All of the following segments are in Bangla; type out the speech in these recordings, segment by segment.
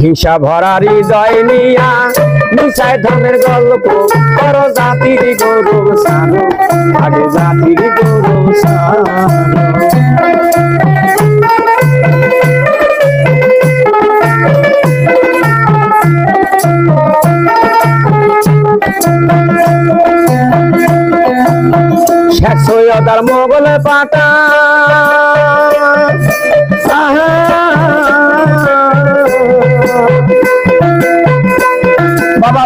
হিংসা ভরা হৃদয় নিয়া মিশায় ধনের গল্প করো জাতির গৌরব সারো আগে জাতির গৌরব শেখ সৈয়দার মোগল পাটা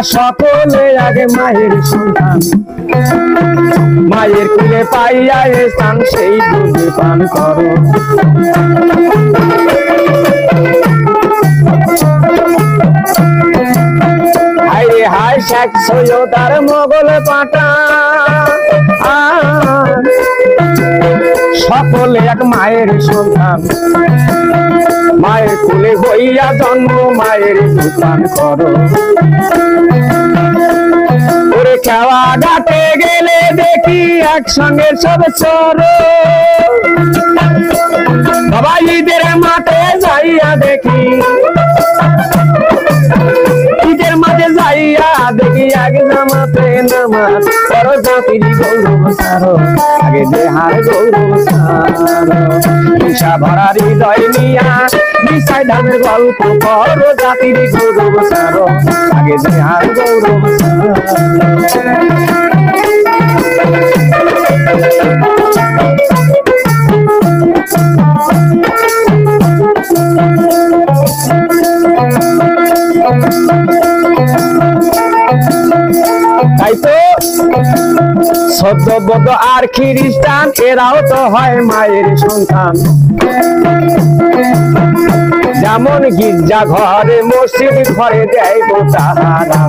বাবা সকলে আগে মায়ের সন্তান। মায়ের কুলে পাইয়া এ স্থান, সেই দুধে পান করো। হায় হায় শেখ সৈয়দার মোগল পাটা। সকলে এক মায়ের সন্তান। মায়ের কুলে হইয়া জন্ম, মায়ের দোকান করো। ওরে খেওয়া ঘাটে গেলে দেখি একসঙ্গে সব চর বাবা ঈদের মাঠে যাইয়া দেখি। ঈদের মাঝে যাইয়া দেখি আগে জামাতে নামাজ। জাতির গৌরব সার আগে দেহার গৌরব সার হিংসা ভরা হৃদয় নিয়া মিশাই ধানের গল্প করো জাতির গৌরব সারো আগে দেহার গৌরব সারো সদ্যবদ আর খ্রিস্টান, এরাও তো হয় মায়ের সন্তান। যেমন গির্জা ঘরে, মসজিদ ঘরে দেয় গো তাহারা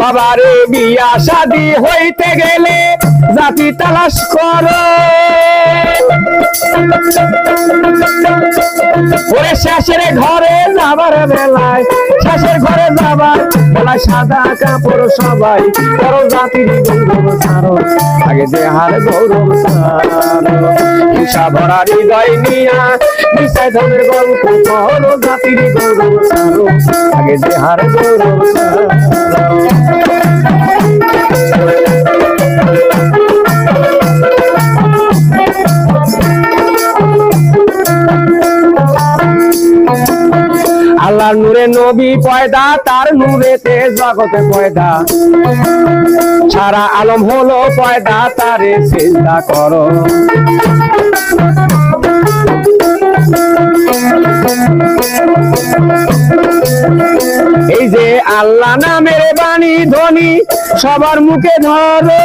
বাবারে বিয়া শাদি হইতে গেলে জাতি তালাশ করো। শেষের ঘরে যাবার বেলায়, শেষের ঘরে যাবার বেলায় সাদা কাপড় সবাই বড় জাতির গৌরব সারো, আগে যে হার গৌরব সারো। ভরা হৃদয় নিয়া মিশাই ধনের গল্প বড় জাতির গৌরব সারো, আগে যে হার গৌরব সারো। নবী পয়দা, তার নূরেতে জগতে পয়দা। সারা আলম হলো পয়দা, তারে চিন্তা করো। এই যে আল্লাহ নামের বাণী, ধ্বনি সবার মুখে ধরো।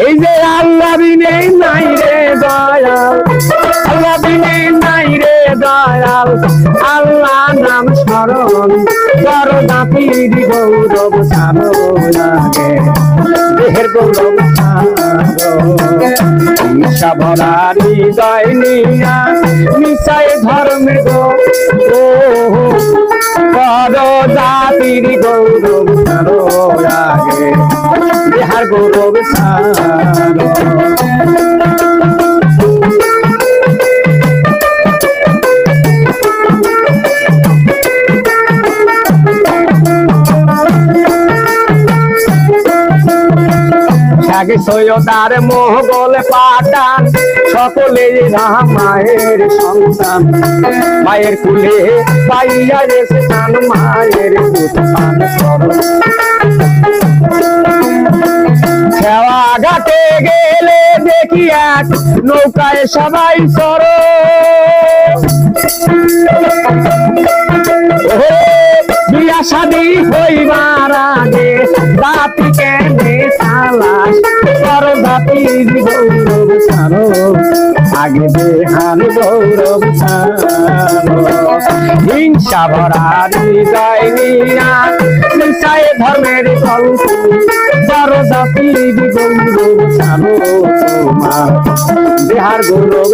এই যে আল্লাহ বিনে নাই রে দয়াল, আল্লাহ বিনে নাই রে দয়াল, আল্লাহ নাম স্মরণ কর জাতির গৌরব লাগে দেহের গৌরব সারো ভরা হৃদয় নিয়া ধর্মের গো জাতির গৌরব সারো। আগে সৈয়দার মোহগল পাটান সকলে মায়ের সন্তান। মায়ের কুলে পাইয়া রে স্থান মায়ের উত্থান দেখি এক নৌকায় সবাই সর বিয়া শাদি হইবার আগে জাতিকে তালাশ কর জাতির গৌরব সারো আগে দেহার গৌরব সারো হিংসা ভরা হৃদয় নিয়া মিশায় ধর্মের কল্প গৌরব সারো দেহার গৌরব